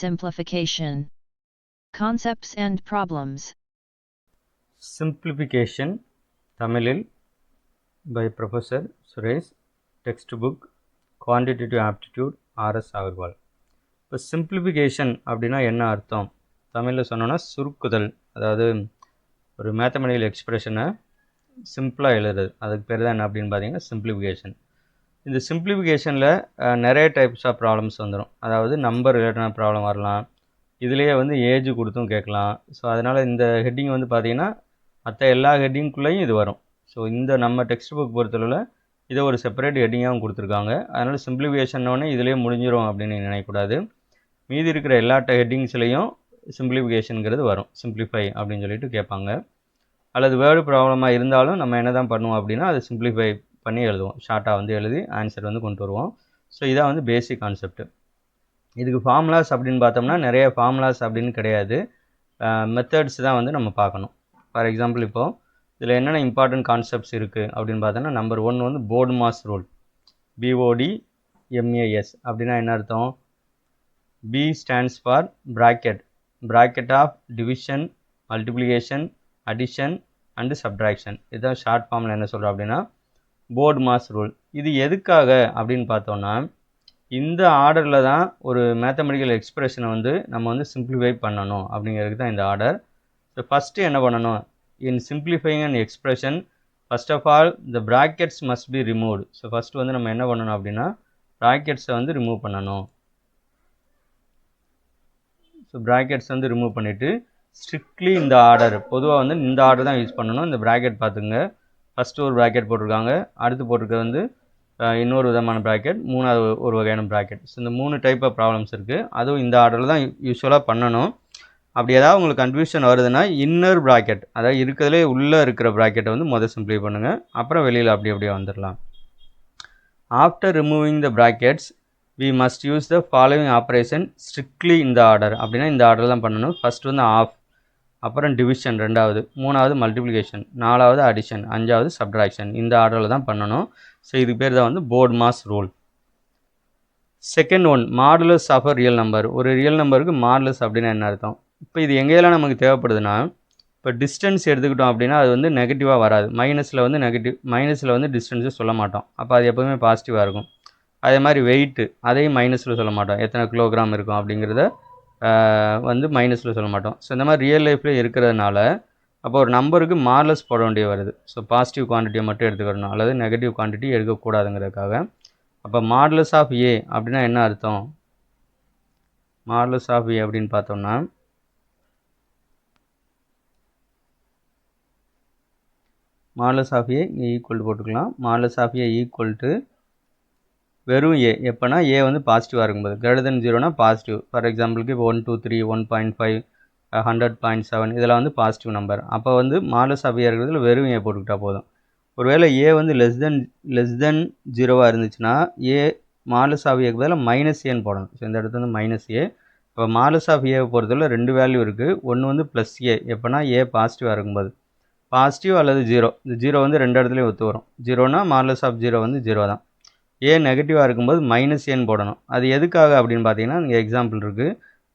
Simplification. Concepts and problems. Simplification தமிழில் by Professor Suresh textbook book quantitative aptitude RS Aggarwal இப்போ simplification அப்படின்னா என்ன அர்த்தம் தமிழில் சொன்னோன்னா சுருக்குதல் அதாவது ஒரு மேத்தமெட்டிக்கல் எக்ஸ்பிரஷனை சிம்பிளாக எழுதுறது அதுக்கு பேர் தான் என்ன அப்படின்னு பார்த்தீங்கன்னா சிம்பிளிஃபிகேஷன் இந்த சிம்பிளிஃபிகேஷனில் நிறைய டைப்ஸ் ஆஃப் ப்ராப்ளம்ஸ் வந்துடும் அதாவது நம்பர் ரிலேட்டடான ப்ராப்ளம் வரலாம். இதுலேயே வந்து ஏஜ் கொடுத்தும் கேட்கலாம். ஸோ அதனால் இந்த ஹெட்டிங் வந்து பார்த்தீங்கன்னா மற்ற எல்லா ஹெட்டிங்குள்ளேயும் இது வரும். ஸோ இந்த நம்ம டெக்ஸ்ட் புக் பொறுத்தளவில் இதை ஒரு செப்பரேட் ஹெட்டிங்காகவும் கொடுத்துருக்காங்க. அதனால் சிம்பிளிஃபிகேஷன்னொடனே இதிலே முடிஞ்சிடும் அப்படின்னு நினைக்கக்கூடாது. மீதி இருக்கிற எல்லா ஹெட்டிங்ஸ்லேயும் சிம்பிளிஃபிகேஷனுங்கிறது வரும். சிம்பிளிஃபை அப்படின்னு சொல்லிட்டு கேட்பாங்க. அல்லது வேர்டு ப்ராப்ளமாக இருந்தாலும் நம்ம என்ன தான் பண்ணுவோம் அப்படின்னா அதை சிம்பிளிஃபை பண்ணி எழுதுவோம். ஷார்ட்டாக வந்து எழுதி ஆன்சர் வந்து கொண்டு வருவோம். ஸோ இதான் வந்து பேசிக் கான்செப்ட் இதுக்கு ஃபார்முலாஸ் அப்படின்னு பார்த்தோம்னா நிறைய ஃபார்முலாஸ் அப்படின்னு கிடையாது. மெத்தட்ஸ் தான் வந்து நம்ம பார்க்கணும். ஃபார் எக்ஸாம்பிள் இப்போது இதில் என்னென்ன இம்பார்ட்டன்ட் கான்செப்ட்ஸ் இருக்குது அப்படின்னு பார்த்தோம்னா நம்பர் ஒன் வந்து BODMAS rule BOD MAS அப்படின்னா என்ன அர்த்தம்? B stands for bracket bracket of division multiplication addition and subtraction இதுதான் ஷார்ட் ஃபார்மில் என்ன சொல்கிறோம் அப்படின்னா போர்டு மாஸ் ரூல். இது எதுக்காக அப்படின்னு பார்த்தோன்னா இந்த ஆர்டரில் தான் ஒரு மேத்தமெட்டிக்கல் எக்ஸ்பிரஷனை வந்து நம்ம வந்து சிம்பிளிஃபை பண்ணணும் அப்படிங்கிறதுக்கு தான் இந்த ஆர்டர். ஸோ ஃபஸ்ட்டு என்ன பண்ணணும்? In simplifying and expression first of all the brackets must be removed so first வந்து நம்ம என்ன பண்ணணும் அப்படின்னா ப்ராக்கெட்ஸை வந்து ரிமூவ் பண்ணணும். ஸோ ப்ராக்கெட்ஸ் வந்து ரிமூவ் பண்ணிவிட்டு ஸ்ட்ரிக்ட்லி இந்த ஆர்டர் பொதுவாக வந்து இந்த ஆர்டர் தான் யூஸ் பண்ணணும். இந்த ப்ராக்கெட் பார்த்துங்க ஃபஸ்ட்டு ஒரு ப்ராக்கெட் போட்டிருக்காங்க. அடுத்து போட்டிருக்கிறது வந்து இன்னொரு விதமான ப்ராக்கெட் மூணாவது ஒரு வகையான ப்ராக்கெட் ஸோ இந்த மூணு டைப் ஆஃப் ப்ராப்ளம்ஸ் இருக்குது அதுவும் இந்த ஆர்டரில் தான் யூஸ்வலாக பண்ணணும். அப்படி ஏதாவது உங்களுக்கு கன்ஃபியூஷன் வருதுன்னா இன்னர் ப்ராக்கெட் அதாவது இருக்கிறதுலே உள்ளே இருக்கிற ப்ராக்கெட்டை வந்து முதல் சிம்ப்ளை பண்ணுங்கள் அப்புறம் வெளியில் அப்படி அப்படியே வந்துடலாம். After removing the brackets we must use the following operation strictly இந்த ஆர்டர் அப்படின்னா இந்த ஆர்டர் தான் பண்ணணும். ஃபஸ்ட் வந்து ஆஃப் அப்புறம் டிவிஷன் ரெண்டாவது மூணாவது மல்டிப்ளிகேஷன் நாலாவது அடிஷன் அஞ்சாவது சப்ட்ராக்ஷன் இந்த ஆர்டரில் தான் பண்ணணும். ஸோ இதுக்கு பேர் தான் வந்து BODMAS rule second one modulus of a real number ஒரு ரியல் நம்பருக்கு மாடுலஸ் அப்படின்னா என்ன அர்த்தம்? இப்போ இது எங்கேயெல்லாம் நமக்கு தேவைப்படுதுன்னா இப்போ டிஸ்டன்ஸ் எடுத்துக்கிட்டோம் அப்படின்னா அது வந்து நெகட்டிவாக வராது. மைனஸில் வந்து நெகட்டிவ் மைனஸில் வந்து டிஸ்டன்ஸு சொல்ல மாட்டோம். அப்போ அது எப்போவுமே பாசிட்டிவாக இருக்கும். அதே மாதிரி வெயிட்டு அதையும் மைனஸில் சொல்ல மாட்டோம். எத்தனை கிலோகிராம் இருக்கும் அப்படிங்கிறத வந்து மைனஸில் சொல்ல மாட்டோம். ஸோ இந்த மாதிரி ரியல் லைஃப்பில் இருக்கிறதுனால அப்போ ஒரு நம்பருக்கு மார்லஸ் போட வேண்டிய வருது. ஸோ பாசிட்டிவ் குவான்டிட்டியை மட்டும் எடுத்துக்கணும் அல்லது நெகட்டிவ் குவான்டிட்டி எடுக்கக்கூடாதுங்கிறதுக்காக. அப்போ மார்லஸ் ஆஃப் ஏ அப்படின்னா என்ன அர்த்தம்? மார்லஸ் ஆஃப் ஏ அப்படின்னு பார்த்தோம்னா மார்லஸ் ஆஃப் ஏ ஈக்குவல் போட்டுக்கலாம். Modulus of A equal to வெறும் ஏ எப்போனா ஏ வந்து பாசிட்டிவாக இருக்கும்போது. கிரேட்டர் தென் ஜீரோனா பாசிட்டிவ் ஃபார் எக்ஸாம்பிளுக்கு இப்போ one two three one point five hundred point seven இதெல்லாம் வந்து பாசிட்டிவ் நம்பர் அப்போ வந்து மாலஸ் ஆஃப் இருக்கிறதுல வெறும் ஏ போட்டுக்கிட்டா போதும். ஒருவேளை ஏ வந்து லெஸ் தென் லெஸ் தென் ஜீரோவாக இருந்துச்சுன்னா ஏ மாலஸ் ஆஃப் பதிலாக மைனஸ் ஏன்னு போடணும். ஸோ இந்த இடத்துல வந்து மைனஸ் ஏ இப்போ மாலஸ் ஆஃப் ஏவை பொறுத்தவரை ரெண்டு வேல்யூ இருக்குது ஒன்று வந்து ப்ளஸ் ஏ எப்போனா ஏ பாசிட்டிவாக இருக்கும்போது. பாசிட்டிவ் அல்லது ஜீரோ இந்த ஜீரோ வந்து ரெண்டு இடத்துலையும் ஒத்து வரும். ஜீரோனா மாலஸ் ஆஃப் ஜீரோ வந்து ஜீரோ தான். ஏ நெகட்டிவாக இருக்கும்போது மைனஸ் ஏன்னு போடணும். அது எதுக்காக அப்படின்னு பார்த்தீங்கன்னா இங்கே எக்ஸாம்பிள் இருக்குது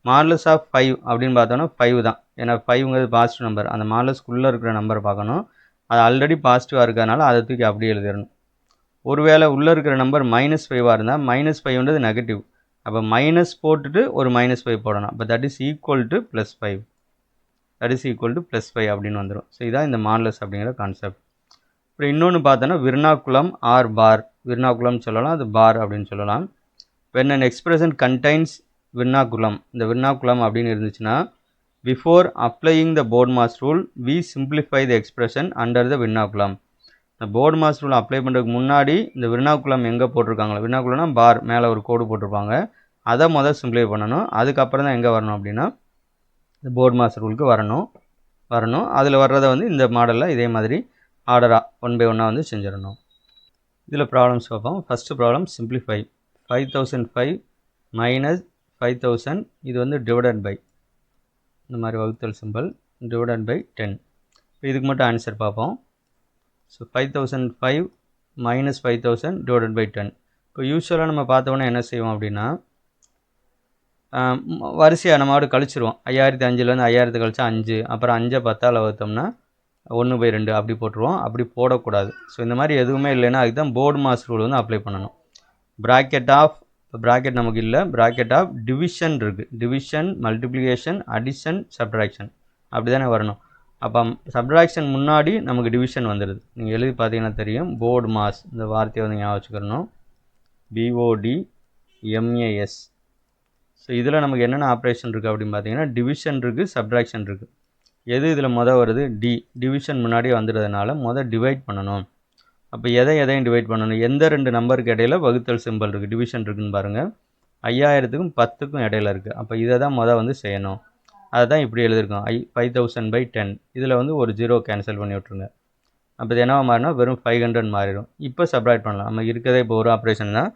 மார்லஸ் ஆஃப் ஃபைவ் அப்படின்னு பார்த்தோன்னா ஃபைவ் தான். ஏன்னா ஃபைவ்ங்கிறது பாசிட்டிவ் நம்பர் அந்த மார்லஸ்க்குள்ளே இருக்கிற நம்பர் பார்க்கணும். அது ஆல்ரெடி பாசிட்டிவாக இருக்கிறதுனால அதை தூக்கி அப்படியே எழுதிடணும். ஒருவேளை உள்ளே இருக்கிற நம்பர் மைனஸ் ஃபைவாக இருந்தால் மைனஸ் ஃபைவ்ன்றது நெகட்டிவ் அப்போ மைனஸ் போட்டுட்டு ஒரு மைனஸ் ஃபைவ் போடணும். அப்போ that is equal to plus five that is equal to plus five அப்படின்னு வந்துடும் ஸோ இதான் இந்த மார்லஸ் அப்படிங்கிற கான்செப்ட் அப்புறம் இன்னொன்று பார்த்தோன்னா விர்னாக்குளம் ஆர் பார். விர்னாக்குளம் சொல்லலாம் அது பார் அப்படின்னு சொல்லலாம். When an expression contains vinculum இந்த விர்னாக்குளம் அப்படின்னு இருந்துச்சுன்னா before applying the BODMAS rule we simplify the expression under the vinculum இந்த போர்டு மாஸ் ரூல் அப்ளை பண்ணுறதுக்கு முன்னாடி இந்த விர்னாக்குளம் எங்கே போட்டிருக்காங்களோ விர்னாக்குளம்னா பார் மேலே ஒரு கோடு போட்டிருப்பாங்க. அதை முதல் சிம்பிளிஃபை பண்ணணும். அதுக்கப்புறம் தான் எங்கே வரணும் அப்படின்னா இந்த போர்டு மாஸ் ரூலுக்கு வரணும். வரணும். அதில் வர்றதை வந்து இந்த மாடலில் இதே மாதிரி ஆர்டராக ஒன் பை ஒன்னாக வந்து செஞ்சிடணும். இதில் ப்ராப்ளம்ஸ் பார்ப்போம். First problem simplify five thousand five minus five thousand இது வந்து டிவைடட் பை இந்த மாதிரி வகுத்தல் சிம்பிள் டிவைடட் பை டென் இப்போ இதுக்கு மட்டும் ஆன்சர் பார்ப்போம். So five thousand five minus five thousand divided by ten இப்போ யூஸ்வலாக நம்ம பார்த்தோன்னே என்ன செய்வோம் அப்படின்னா வரிசையாக நம்ம மாடு கழிச்சிருவோம். ஐயாயிரத்தி அஞ்சுலேருந்து ஐயாயிரத்து கழிச்சா அஞ்சு. அப்புறம் அஞ்சை பத்தால் வகுத்தோம்னா ஒன்று பை ரெண்டு அப்படி போட்டுருவோம். அப்படி போடக்கூடாது. ஸோ இந்த மாதிரி எதுவுமே இல்லைன்னா அதுக்கு தான் போர்டு மாஸ் ரூல் வந்து அப்ளை பண்ணணும். ப்ராக்கெட் ஆஃப் ப்ராக்கெட் நமக்கு இல்லை. ப்ராக்கெட் ஆஃப் டிவிஷன் இருக்குது டிவிஷன் மல்டிப்ளிகேஷன் அடிஷன் சப்ட்ராக்ஷன் அப்படி தானே வரணும். அப்போ சப்ட்ராக்ஷன் முன்னாடி நமக்கு டிவிஷன் வந்துடுது. நீங்கள் எழுதி பார்த்தீங்கன்னா தெரியும். போர்டு மாஸ் இந்த வார்த்தையை வந்து ஞாபகம் வச்சுக்கிறணும் பிஓடி எம்ஏஎஸ் ஸோ இதில் நமக்கு என்னென்ன ஆப்ரேஷன் இருக்குது அப்படின்னு பார்த்தீங்கன்னா டிவிஷன் இருக்குது சப்ட்ராக்ஷன் இருக்குது எது இதில் மொதல் வருது? டி. டிவிஷன் முன்னாடி வந்துடுறதுனால மொதல் டிவைட் பண்ணணும். அப்போ எதை எதையும் டிவைட் பண்ணணும்? எந்த ரெண்டு நம்பருக்கு இடையில வகுத்தல் சிம்பிள் இருக்குது டிவிஷன் இருக்குதுன்னு பாருங்கள் ஐயாயிரத்துக்கும் பத்துக்கும் இடையில இருக்குது அப்போ இதை தான் மொதல் வந்து செய்யணும். அதை தான் இப்படி எழுதியிருக்கோம். ஐ ஃபைவ் தௌசண்ட் பை டென் இதில் வந்து ஒரு ஜீரோ கேன்சல் பண்ணி விட்ருங்க அப்போ இது என்னவா மாறினா வெறும் ஃபைவ் ஹண்ட்ரட் மாறிடும். இப்போ சப்ராக்ட் பண்ணலாம். நம்ம இருக்கிறதே இப்போ ஒரு ஆப்ரேஷன் தான்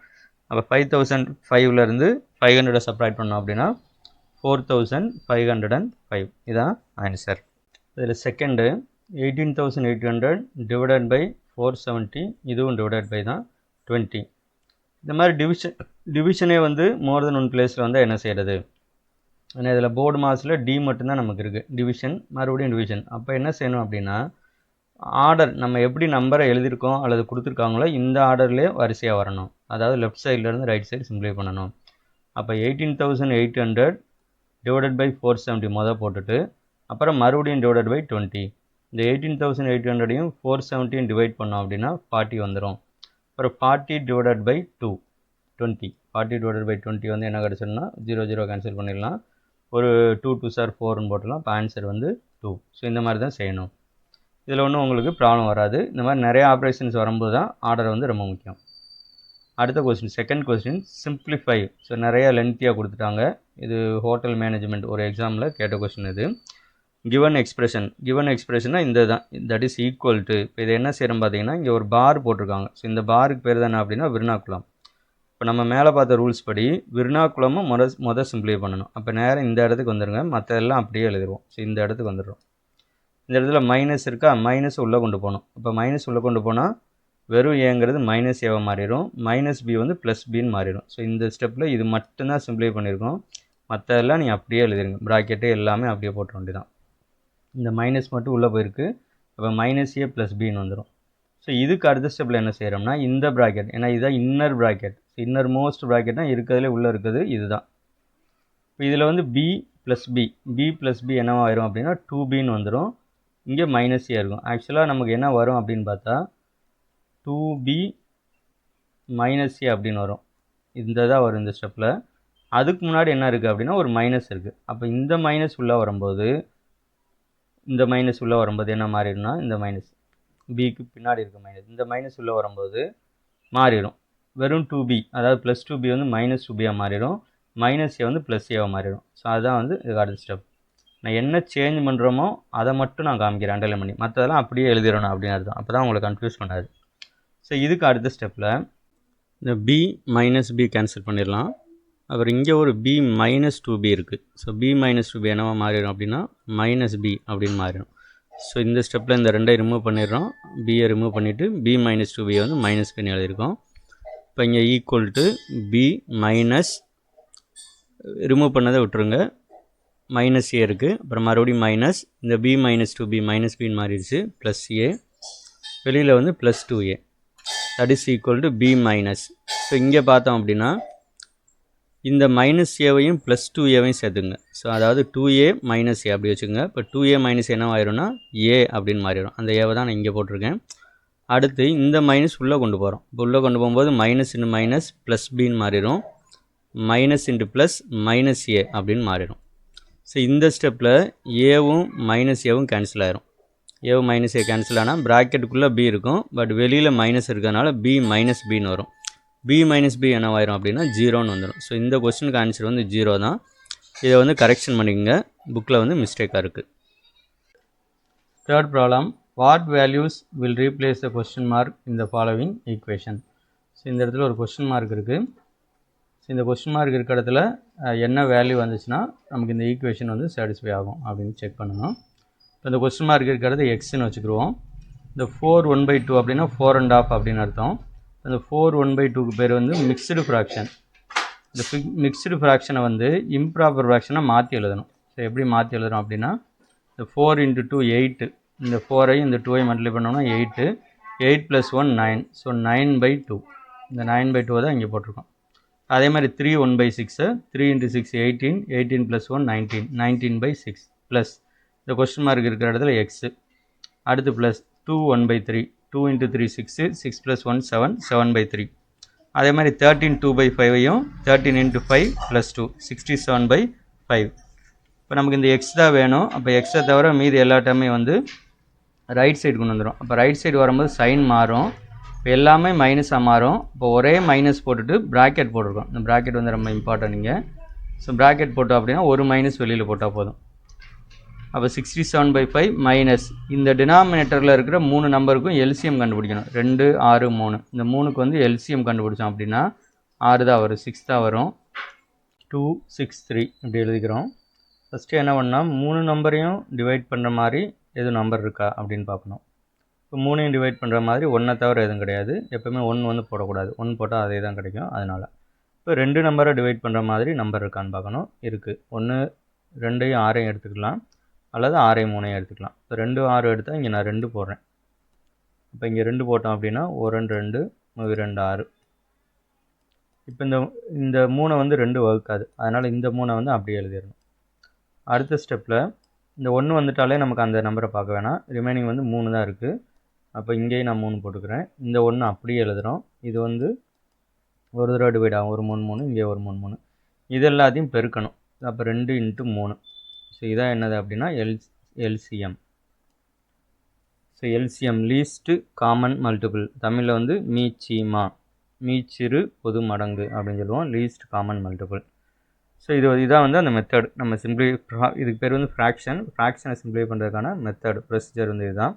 அப்போ ஃபைவ் தௌசண்ட் ஃபைவ்லேருந்து ஃபைவ் ஹண்ட்ரடை சப்ராக்ட் பண்ணோம் அப்படின்னா four thousand five hundred and five இதான் ஆன்சர் இதில் second eighteen thousand eight hundred divided by four seventy இதுவும் டிவைடட் பை தான் டுவெண்ட்டி இந்த மாதிரி டிவிஷன் டிவிஷனே வந்து மோர் தென் ஒன் பிளேஸில் வந்து என்ன செய்கிறது ஏன்னா இதில் போர்டு மாஸில் டி மட்டும்தான் நமக்கு இருக்குது டிவிஷன் மறுபடியும் டிவிஷன் அப்போ என்ன செய்யணும் அப்படின்னா ஆர்டர் நம்ம எப்படி நம்பரை எழுதியிருக்கோம் அல்லது கொடுத்துருக்காங்களோ இந்த ஆர்டர்லேயே வரிசையாக வரணும். அதாவது லெஃப்ட் சைட்லேருந்து ரைட் சைடு சிம்ப்ளை பண்ணணும். அப்போ eighteen thousand eight hundred divided by four seventy மொதல் போட்டுட்டு அப்புறம் மறுபடியும் டிவைடட் பை டுவெண்ட்டி இந்த எயிட்டீன் தௌசண்ட் எயிட் ஹண்ட்ரடையும் ஃபோர் செவன்ட்டியும் டிவைட் பண்ணோம் அப்படின்னா ஃபார்ட்டி வந்துடும் அப்புறம் forty divided by two twenty forty divided by twenty வந்து என்ன கிடச்சிருன்னா ஜீரோ ஜீரோ கேன்சல் பண்ணிடலாம். ஒரு டூ டூ சார் ஃபோர்னு போட்டலாம் இப்போ ஆன்சர் வந்து டூ ஸோ இந்த மாதிரி தான் செய்யணும். இதில் ஒன்றும் உங்களுக்கு ப்ராப்ளம் வராது. இந்த மாதிரி நிறைய ஆப்ரேஷன்ஸ் வரும்போது தான் ஆர்டர் வந்து ரொம்ப முக்கியம். அடுத்த question second question simplify so நிறைய லென்த்தியாக கொடுத்துட்டாங்க. இது ஹோட்டல் மேனேஜ்மெண்ட் ஒரு எக்ஸாமில் கேட்ட கொஸ்டின் இது. கிவன் எக்ஸ்பிரஷன் கிவன் எக்ஸ்பிரஷனாக இந்த தான். தட் இஸ் ஈக்குவல் டு இப்போ இது என்ன செய்கிறோம் பார்த்தீங்கன்னா இங்கே ஒரு பார் போட்டிருக்காங்க. ஸோ இந்த பாருக்கு பேர் தானே அப்படின்னா விருணாக்குளம். இப்போ நம்ம மேலே பார்த்த ரூல்ஸ் படி விருணாக்குளமும் மொத மொதல் சிம்பிளை பண்ணணும். அப்போ நேரம் இந்த இடத்துக்கு வந்துடுங்க மற்ற எல்லாம் அப்படியே எழுதிடுவோம் ஸோ இந்த இடத்துக்கு வந்துடுறோம். இந்த இடத்துல மைனஸ் இருக்கா? மைனஸ் உள்ளே கொண்டு போகணும். இப்போ மைனஸ் உள்ளே கொண்டு போனால் வெறும் ஏங்கிறது மைனஸ் ஏவாக மாறிடும். மைனஸ் பி வந்து ப்ளஸ் பின்னு மாறிடும். ஸோ இந்த ஸ்டெப்பில் இது மட்டும்தான் சிம்பிளை பண்ணியிருக்கோம் மற்றதெல்லாம் நீங்கள் அப்படியே எழுதிருங்க. ப்ராக்கெட்டு எல்லாமே அப்படியே போட்ட வேண்டியதான் இந்த மைனஸ் மட்டும் உள்ளே போயிருக்கு. அப்போ மைனஸ் ஏ ப்ளஸ் பின்னு வந்துடும் ஸோ இதுக்கு அடுத்த ஸ்டெப்பில் என்ன செய்கிறோம்னா இந்த ப்ராக்கெட் ஏன்னா இதுதான் இன்னர் ப்ராக்கெட் இன்னர் மோஸ்ட் ப்ராக்கெட்னா இருக்கிறதுலே உள்ளே இருக்குது. இதுதான். இப்போ இதில் வந்து B plus B B plus B என்னவா ஆயிரும் அப்படின்னா டூ பின்னு வந்துடும் இங்கே மைனஸ் ஏ இருக்கும். ஆக்சுவலாக நமக்கு என்ன வரும் அப்படின்னு பார்த்தா டூ பி மைனஸ் ஏ அப்படின்னு வரும். இந்த தான் வரும் இந்த ஸ்டெப்பில் அதுக்கு முன்னாடி என்ன இருக்குது அப்படின்னா ஒரு மைனஸ் இருக்குது அப்போ இந்த மைனஸ் உள்ளே வரும்போது இந்த மைனஸ் உள்ளே வரும்போது என்ன மாறிடும்னா இந்த மைனஸ் பிக்கு பின்னாடி இருக்க மைனஸ் இந்த மைனஸ் உள்ளே வரும்போது மாறிடும். வெறும் டூ பி அதாவது ப்ளஸ் டூ பி வந்து மைனஸ் டூ பியாக மாறிடும். மைனஸ் ஏ வந்து ப்ளஸ் ஏவாக மாறிடும். ஸோ அதுதான் வந்து இதுக்கு அடுத்த ஸ்டெப் நான் என்ன சேஞ்ச் பண்ணுறோமோ அதை மட்டும் நான் காமிக்கிறேன் அண்டர்லைன் பண்ணி. மற்றதெல்லாம் அப்படியே எழுதிடணும் அப்படின்னு அர்த்தம். அப்போ தான் உங்களுக்கு கன்ஃபியூஸ் பண்ணாது. ஸோ இதுக்கு அடுத்த ஸ்டெப்பில் இந்த பி மைனஸ் பி கேன்சல் பண்ணிடலாம். அப்புறம் இங்கே ஒரு பி மைனஸ் டூ பி இருக்குது so B minus two B என்னவா மாறிடும் அப்படின்னா மைனஸ் பி அப்படின்னு மாறிடும். ஸோ இந்த ஸ்டெப்பில் இந்த ரெண்டை ரிமூவ் பண்ணிடுறோம். பியை ரிமூவ் பண்ணிவிட்டு பி மைனஸ் டூ பியை வந்து மைனஸ் பண்ணி எழுதியிருக்கோம். இப்போ இங்கே equal to B minus remove பண்ணதை விட்டுருங்க. மைனஸ் ஏ இருக்குது அப்புறம் மறுபடியும் மைனஸ் இந்த B minus two B minus பின்னு மாறிடுச்சு. ப்ளஸ் ஏ வெளியில் வந்து plus two A that is equal to B minus so இங்கே பார்த்தோம் அப்படின்னா இந்த மைனஸ் ஏவையும் ப்ளஸ் டூ ஏவையும் சேர்த்துங்க. ஸோ அதாவது டூ ஏ மைனஸ் ஏ அப்படி வச்சுங்க இப்போ டூ ஏ மைனஸ் என்ன ஆயிரும்னா ஏ அப்படின்னு மாறிடும். அந்த ஏவை தான் நான் இங்கே போட்டிருக்கேன். அடுத்து இந்த மைனஸ் உள்ளே கொண்டு போகிறோம் இப்போ உள்ளே கொண்டு போகும்போது மைனஸ் இன்ட்டு மைனஸ் ப்ளஸ் பின்னு மாறிடும். Minus into plus minus A அப்படின்னு மாறிடும். ஸோ இந்த ஸ்டெப்பில் ஏவும் மைனஸ் ஏவும் கேன்சல் ஆயிரும். ஏவும் மைனஸ் ஏ கேன்சல் ஆனால் ப்ராக்கெட்டுக்குள்ளே பி இருக்கும். பட் வெளியில் மைனஸ் இருக்கிறதுனால பி மைனஸ் பின்னு வரும். பி மைனஸ் பி என்னவாயிரும் அப்படின்னா ஜீரோன்னு வந்துடும் ஸோ இந்த கொஸ்டினுக்கு ஆன்சர் வந்து ஜீரோ தான். இதை வந்து கரெக்ஷன் பண்ணிக்கங்க. புக்கில் வந்து மிஸ்டேக்காக இருக்குது third problem what values will replace the question mark இந்த ஃபாலோவிங் ஈக்குவேஷன் ஸோ இந்த இடத்துல ஒரு கொஸ்டின் மார்க் இருக்குது ஸோ இந்த கொஸ்டின் மார்க் இருக்கிற இடத்துல என்ன வேல்யூ வந்துச்சுன்னா நமக்கு இந்த ஈக்குவேஷன் வந்து சாட்டிஸ்ஃபை ஆகும் அப்படின்னு செக் பண்ணணும். இப்போ இந்த கொஸ்டின் மார்க் இருக்கிறது எக்ஸ்ன்னு வச்சுக்கிடுவோம் இந்த ஃபோர் ஒன் பை டூ அப்படின்னா ஃபோர் அண்ட் ஆஃப் அப்படின்னு அர்த்தம். அந்த ஃபோர் ஒன் பை டூக்கு பேர் வந்து மிக்ஸ்டு ஃப்ராக்ஷன் இந்த மிக்ஸ்டு ஃப்ராக்ஷனை வந்து இம்ப்ராப்பர் ஃப்ராக்ஷனாக மாற்றி எழுதணும். ஸோ எப்படி மாற்றி எழுதுறோம் அப்படின்னா இந்த ஃபோர் இன்ட்டு டூ எயிட்டு இந்த ஃபோரையும் இந்த டூவையும் மல்டிப்ளை பண்ணோம்னா eight eight plus one nine so nine by two இந்த நைன் பை டூ தான் இங்கே போட்டிருக்கோம். அதே மாதிரி three one by six three into six eighteen eighteen plus one nineteen nineteen by six plus இந்த கொஸ்டின் மார்க் இருக்கிற இடத்துல எக்ஸு அடுத்து plus two one by three two into three six six plus one seven seven by three அதே மாதிரி thirteen two by ஃபைவையும் thirteen into five plus two sixty seven by five இப்போ நமக்கு இந்த X தான் வேணும். அப்போ எக்ஸை தவிர மீதி எல்லா டைமே வந்து ரைட் சைடு கொண்டு வந்துடும் அப்போ ரைட் சைடு வரும்போது சைன் மாறும். இப்போ எல்லாமே மைனஸாக மாறும். இப்போ ஒரே மைனஸ் போட்டுட்டு ப்ராக்கெட் போட்டிருக்கோம். இந்த ப்ராக்கெட் வந்து ரொம்ப இம்பார்ட்டன்ட் நீங்கள் ஸோ ப்ராக்கெட் போட்டோம் அப்படின்னா ஒரு மைனஸ் வெளியில் போட்டால் போதும். அப்போ sixty seven by five minus இந்த டினாமினேட்டரில் இருக்கிற மூணு நம்பருக்கும் எல்சிஎம் கண்டுபிடிக்கணும். ரெண்டு ஆறு மூணு. இந்த மூணுக்கு வந்து எல்சிஎம் கண்டுபிடிச்சோம் அப்படின்னா ஆறு தான் வரும். சிக்ஸ் தான் வரும். டூ சிக்ஸ் த்ரீ இப்படி எழுதிக்கிறோம். ஃபஸ்ட்டு என்ன பண்ணால் மூணு நம்பரையும் டிவைட் பண்ணுற மாதிரி எதுவும் நம்பர் இருக்கா அப்படின்னு பார்க்கணும். இப்போ மூணையும் டிவைட் பண்ணுற மாதிரி ஒன்றை தவிர எதுவும் கிடையாது. எப்போவுமே ஒன்று வந்து போடக்கூடாது. ஒன்று போட்டால் அதே தான் கிடைக்கும். அதனால் இப்போ ரெண்டு நம்பரை டிவைட் பண்ணுற மாதிரி நம்பர் இருக்கான்னு பார்க்கணும். இருக்குது ஒன்று ரெண்டையும் ஆறையும் எடுத்துக்கலாம். அல்லது ஆறையும் மூணையும் எடுத்துக்கலாம். இப்போ ரெண்டு ஆறு எடுத்தால் இங்கே நான் ரெண்டு போடுறேன். இப்போ இங்கே ரெண்டு போட்டோம் அப்படின்னா ஒரு ரெண்டு ரெண்டு மூணு ரெண்டு ஆறு. இப்போ இந்த இந்த மூணை வந்து ரெண்டு வகுக்காது. அதனால் இந்த மூணை வந்து அப்படியே எழுதிடணும். அடுத்த ஸ்டெப்பில் இந்த ஒன்று வந்துட்டாலே நமக்கு அந்த நம்பரை பார்க்க வேணாம். ரிமைனிங் வந்து மூணு தான் இருக்குது அப்போ இங்கேயும் நான் மூணு போட்டுக்கிறேன். இந்த ஒன்று அப்படியே எழுதுகிறோம் இது வந்து ஒரு தடவை டிவைட் ஆகும். ஒரு மூணு மூணு இங்கே ஒரு மூணு மூணு. இது எல்லாத்தையும் பெருக்கணும். அப்போ ரெண்டு இன்ட்டு மூணு. ஸோ இதான் என்னது அப்படின்னா L LCM so LCM least common multiple தமிழில் வந்து மீச்சிமா மீச்சிறு பொது மடங்கு அப்படின்னு சொல்லுவோம். லீஸ்ட் காமன் மல்டிபிள் ஸோ இது இதான் வந்து அந்த மெத்தட் நம்ம சிம்பிளி இதுக்கு பேர் வந்து ஃப்ராக்ஷன் ஃப்ராக்ஷனை சிம்பிளை பண்ணுறதுக்கான மெத்தட் ப்ரொசீஜர் வந்து இதுதான்.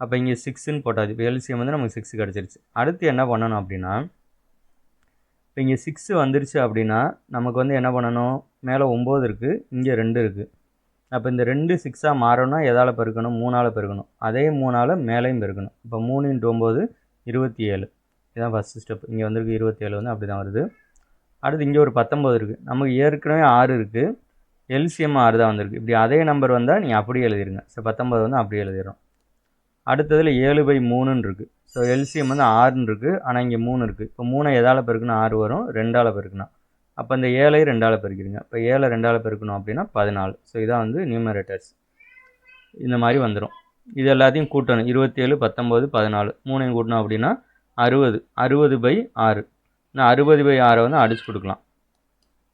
அப்போ இங்கே சிக்ஸ்ன்னு போட்டாச்சு. இப்போ எல்சிஎம் வந்து நமக்கு சிக்ஸ் கிடச்சிருச்சு. அடுத்து என்ன பண்ணணும் அப்படின்னா இப்போ இங்கே சிக்ஸு வந்துருச்சு அப்படின்னா நமக்கு வந்து என்ன பண்ணணும்? மேலே ஒம்பது இருக்குது இங்கே ரெண்டு இருக்குது அப்போ இந்த ரெண்டு சிக்ஸாக மாறணும்னா எதால் பெருக்கணும்? மூணால் பெருக்கணும். அதே மூணால் மேலேயும் பெருக்கணும். இப்போ மூணு இன்ட்டு ஒம்பது இருபத்தி ஏழு. இதுதான் ஃபஸ்ட்டு ஸ்டெப் இங்கே வந்திருக்கு இருபத்தி ஏழு வந்து அப்படி தான் வருது. அடுத்து இங்கே ஒரு பத்தொம்பது இருக்குது நமக்கு ஏற்கனவே ஆறு இருக்குது எல்சிஎம் ஆறு தான் வந்திருக்கு. இப்படி அதே நம்பர் வந்தால் நீங்கள் அப்படியே எழுதிருங்க. ஸோ பத்தொம்பது வந்து அப்படியே எழுதிடுறோம். அடுத்ததில் ஏழு பை மூணுன்னு இருக்குது ஸோ எல்சிஎம் வந்து ஆறுன்னு இருக்குது ஆனால் இங்கே மூணு இருக்குது இப்போ மூணை எதால் பெருக்குன்னா ஆறு வரும். ரெண்டால் பெருக்குன்னா அப்போ இந்த ஏழை ரெண்டால் பெருக்கிறீங்க இப்போ ஏழை ரெண்டால் பெருக்கணும் அப்படின்னா பதினாலு. ஸோ இதான் வந்து நியூமரேட்டர்ஸ் இந்த மாதிரி வந்துடும் இது எல்லாத்தையும் கூட்டணும். இருபத்தேழு பத்தொம்போது பதினாலு. மூணையும் கூட்டணும் அப்படின்னா அறுபது. அறுபது பை ஆறு. நான் அறுபது பை ஆறை வந்து அடிச்சு கொடுக்கலாம்.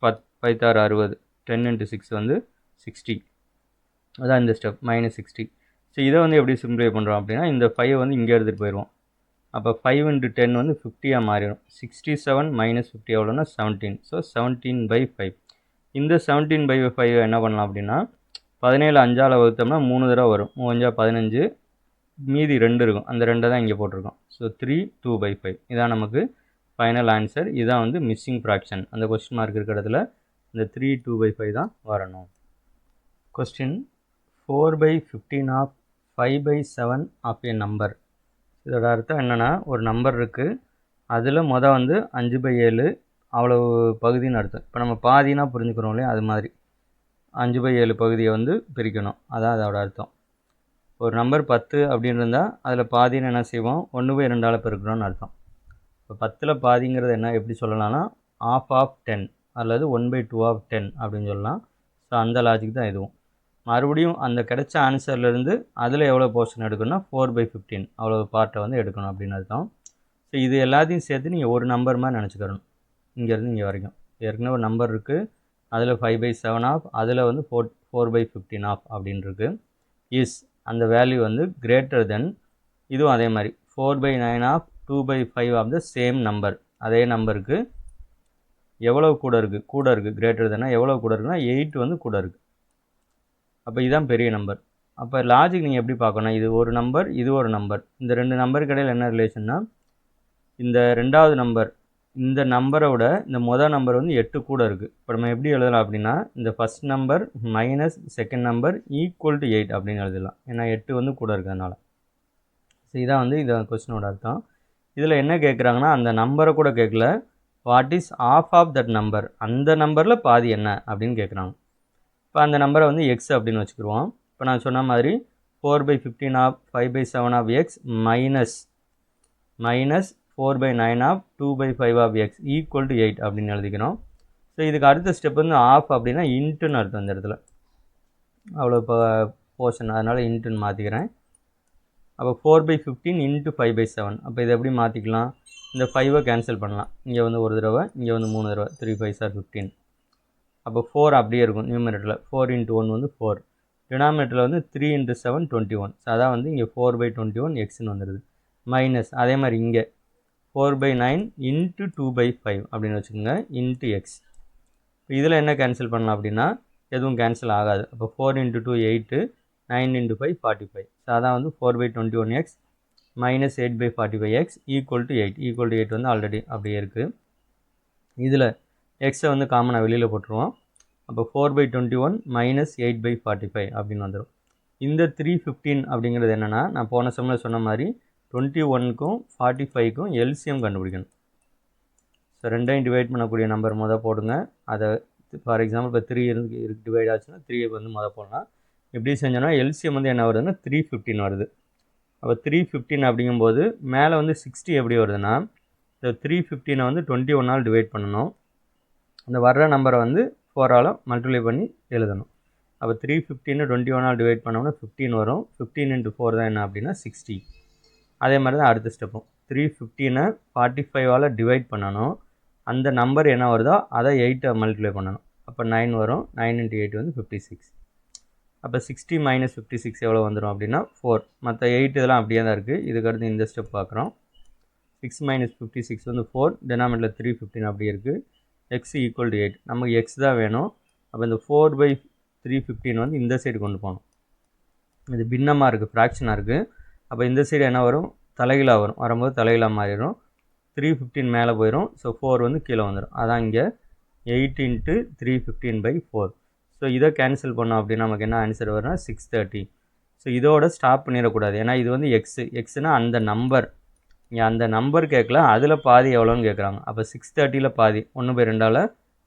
பத் பைத்தாறு அறுபது. டென் இன்ட்டு சிக்ஸ் வந்து சிக்ஸ்டி. அதான் இந்த ஸ்டெப். மைனஸ் சிக்ஸ்டி ஸோ இதை வந்து எப்படி சிம்பிளை பண்ணுறோம் அப்படின்னா இந்த ஃபைவ் வந்து இங்கே எடுத்துகிட்டு போயிடுவோம். அப்போ ஃபைவ் இன்ட்டு டென் வந்து ஃபிஃப்டியாக மாறிடும். Sixty seven minus fifty எவ்வளோன்னா seventeen so seventeen by five இந்த செவன்டீன் பை ஃபைவ் என்ன பண்ணலாம் அப்படின்னா பதினேழு அஞ்சால் வகுத்தோம்னா மூணு தடவை வரும். மூஞ்சா பதினஞ்சு மீதி ரெண்டு இருக்கும். அந்த ரெண்டை தான் இங்கே போட்டிருக்கோம். So three two by five இதான் நமக்கு ஃபைனல் ஆன்சர் இதான் வந்து மிஸ்ஸிங் ஃப்ராக்ஷன் அந்த கொஸ்டின் மார்க் இருக்கிற இடத்துல இந்த த்ரீ டூ பை ஃபைவ் தான் வரணும். Question four by fifteen of five by seven of a number இதோட அர்த்தம் என்னென்னா ஒரு நம்பர் இருக்குது அதில் மொதல் வந்து அஞ்சு பை ஏழு அவ்வளோ பகுதின்னு அர்த்தம். இப்போ நம்ம பாதினா புரிஞ்சுக்கிறோம் இல்லையா? அது மாதிரி. அஞ்சு பை ஏழு பகுதியை வந்து பிரிக்கணும். அதான் அதோட அர்த்தம். ஒரு நம்பர் பத்து அப்படின்னு இருந்தால் அதில் பாதின்னு என்ன செய்வோம்? ஒன்று பை ரெண்டால் பெருக்கணும்னு அர்த்தம். இப்போ பத்தில் பாதிங்கிறது என்ன எப்படி சொல்லலாம்னா ஆஃப் ஆஃப் டென் அல்லது one by two of ten அப்படின்னு சொல்லலாம். ஸோ அந்த லாஜிக் தான் இதுவும். மறுபடியும் அந்த கிடைச்ச ஆன்சர்லேருந்து அதில் எவ்வளோ போர்ஷன் எடுக்கணும்னா ஃபோர் பை ஃபிஃப்டீன் அவ்வளோ பார்ட்டை வந்து எடுக்கணும் அப்படின்னு அர்த்தம். ஸோ இது எல்லாத்தையும் சேர்த்து நீங்கள் ஒரு நம்பர் மாதிரி நினச்சிக்கிறணும் இங்கேருந்து இங்கே வரைக்கும். ஏற்கனவே ஒரு நம்பர் இருக்குது அதில் ஃபைவ் பை செவன் ஆஃப் அதில் வந்து four four by fifteen of அப்படின்னு இஸ் அந்த வேல்யூ வந்து கிரேட்டர் தென் இதுவும் அதே மாதிரி. Four by nine of two by five of the same number அதே நம்பருக்கு எவ்வளோ கூட இருக்குது கூட இருக்குது கிரேட்டர் தென்னா எவ்வளோ கூட இருக்குன்னா எயிட் வந்து கூட இருக்குது அப்போ இதுதான் பெரிய நம்பர் அப்போ லாஜிக் நீங்கள் எப்படி பார்க்கணும்? இது ஒரு நம்பர் இது ஒரு நம்பர் இந்த ரெண்டு நம்பருக்கு இடையில் என்ன ரிலேஷன்னா இந்த ரெண்டாவது நம்பர் இந்த நம்பரை விட இந்த மொதல் நம்பர் வந்து எட்டு கூட இருக்குது இப்போ நம்ம எப்படி எழுதலாம் அப்படின்னா இந்த first number minus second number equal to eight அப்படின்னு எழுதலாம். ஏன்னா எட்டு வந்து கூட இருக்கிறதுனால. ஸோ இதான் வந்து இதை கொஸ்டினோட அர்த்தம். இதில் என்ன கேட்குறாங்கன்னா அந்த நம்பரை கூட கேட்கல what is half of that number அந்த நம்பரில் பாதி என்ன? அப்படின்னு கேட்குறாங்க இப்போ அந்த நம்பரை வந்து எக்ஸ் அப்படின்னு வச்சுக்கிருவோம். இப்போ நான் சொன்ன மாதிரி four by fifteen of five by seven of x minus minus four by nine of two by five of x equal to eight அப்படின்னு எழுதிக்கிறோம் ஸோ இதுக்கு அடுத்த ஸ்டெப் வந்து ஆஃப் அப்படின்னா இன்ட்டுன்னு அர்த்தம் அந்த இடத்துல. அவ்வளோ இப்போ போர்ஷன் அதனால் இன்ட்டுன்னு மாற்றிக்கிறேன் அப்போ four by fifteen into five by seven அப்போ இதை எப்படி மாற்றிக்கலாம் இந்த ஃபைவை கேன்சல் பண்ணலாம். இங்கே வந்து ஒரு தடவை இங்கே வந்து மூணு தடவை. த்ரீ ஃபைவ் சார் ஃபிஃப்டீன் அப்போ ஃபோர் அப்படியே இருக்கும் நியூமரேட்டரில் ஃபோர் இன்ட்டு ஒன் வந்து ஃபோர் டினாமினேட்டரில் வந்து three into seven twenty one so அதான் வந்து இங்கே ஃபோர் பை டுவெண்ட்டி ஒன் எக்ஸ்னு வந்துடுது மைனஸ் அதே மாதிரி இங்கே. Four by nine into two by five அப்படின்னு வச்சுக்கோங்க இன்ட்டு எக்ஸ் இப்போ இதில் என்ன கேன்சல் பண்ணலாம் அப்படின்னா எதுவும் கேன்சல் ஆகாது. அப்போ four into two eight nine into five forty five so அதான் வந்து four by twenty one x minus eight by forty five x equal to eight equal to eight வந்து ஆல்ரெடி அப்படியே இருக்குது இதில் எக்ஸை வந்து காமனாக வெளியில் போட்டுருவோம். அப்போ four by twenty one minus eight by forty five அப்படின்னு வந்துடும் இந்த த்ரீ ஃபிஃப்டீன் அப்படிங்கிறது என்னென்னா நான் போன சமயம் சொன்ன மாதிரி டுவெண்ட்டி ஒனுக்கும் ஃபார்ட்டி ஃபைவ்க்கும் எல்சிஎம் கண்டுபிடிக்கணும். ஸோ ரெண்டையும் டிவைட் பண்ணக்கூடிய நம்பர் மொதல் போடுங்க. அதை ஃபார் எக்ஸாம்பிள் இப்போ த்ரீ இருக்கு இருக்கு டிவைட் ஆச்சுன்னா த்ரீ வந்து மொதல் போடலாம். எப்படி செஞ்சோன்னா எல்சிஎம் வந்து என்ன வருதுன்னா த்ரீ ஃபிஃப்டின் வருது. அப்போ த்ரீ ஃபிஃப்டின் அப்படிங்கும்போது மேலே வந்து சிக்ஸ்டி எப்படி வருதுன்னா இந்த த்ரீ ஃபிஃப்டீனை வந்து டுவெண்ட்டி ஒன்னால் டிவைட் பண்ணணும். அந்த வர்ற நம்பரை வந்து ஃபோரால் மல்டிப்ளை பண்ணி எழுதணும். அப்போ த்ரீ ஃபிஃப்டின்னு டுவெண்ட்டி ஒன்னால் டிவைட் பண்ணோம்னா ஃபிஃப்டீன் வரும். ஃபிஃப்டீன் இன்ட்டு ஃபோர் தான் என்ன அப்படின்னா சிக்ஸ்டி அதே மாதிரி தான் அடுத்த ஸ்டெப்பும் த்ரீ ஃபிஃப்டீனை ஃபார்ட்டி ஃபைவால் டிவைட் பண்ணணும். அந்த நம்பர் என்ன வருதோ அதை எயிட்டை மல்டிப்ளை பண்ணணும். அப்போ நைன் வரும். நைன் இன்ட்டு எயிட் வந்து ஃபிஃப்டி சிக்ஸ் அப்போ சிக்ஸ்டி மைனஸ் ஃபிஃப்டி சிக்ஸ் எவ்வளோ வந்துடும் அப்படின்னா ஃபோர் மற்ற எயிட் இதெல்லாம் அப்படியே தான் இருக்குது இதுக்கடுத்து இந்த ஸ்டெப் பார்க்குறோம் சிக்ஸ் மைனஸ் ஃபிஃப்டி சிக்ஸ் வந்து ஃபோர் டெனாமினேட்டில் த்ரீ ஃபிஃப்டின் அப்படியே இருக்குது எக்ஸ் ஈக்குவல் டு எயிட் நமக்கு எக்ஸ் தான் வேணும். அப்போ இந்த ஃபோர் பை த்ரீ ஃபிஃப்டின் வந்து இந்த சைடு கொண்டு போகணும். இது பின்னமாக இருக்குது ஃப்ராக்ஷனாக இருக்குது அப்போ இந்த சைடு என்ன வரும்? தலைகளாக வரும். வரும்போது தலைகளாக மாறிடும். த்ரீ ஃபிஃப்டின் மேலே போயிடும் ஸோ ஃபோர் வந்து கீழே வந்துடும் அதான் இங்கே eight into three fifteen by four so இதை கேன்சல் பண்ணோம் அப்படின்னா நமக்கு என்ன ஆன்சர் வரும்னா சிக்ஸ் தேர்ட்டி ஸோ இதோட ஸ்டாப் பண்ணிடக்கூடாது. ஏன்னா இது வந்து எக்ஸு எக்ஸுனால் அந்த நம்பர் இங்கே அந்த நம்பர் கேட்கல அதில் பாதி எவ்வளோன்னு கேட்குறாங்க அப்போ சிக்ஸ் தேர்ட்டியில் பாதி ஒன்று பை ரெண்டால்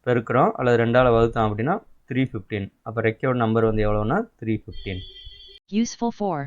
பெருக்கிறோம் அல்லது ரெண்டால் வகுத்தோம் அப்படின்னா த்ரீ ஃபிஃப்டீன் அப்போ ரெக்கையோட நம்பர் வந்து எவ்வளோன்னா த்ரீ ஃபிஃப்டீன் Useful ஃபோர்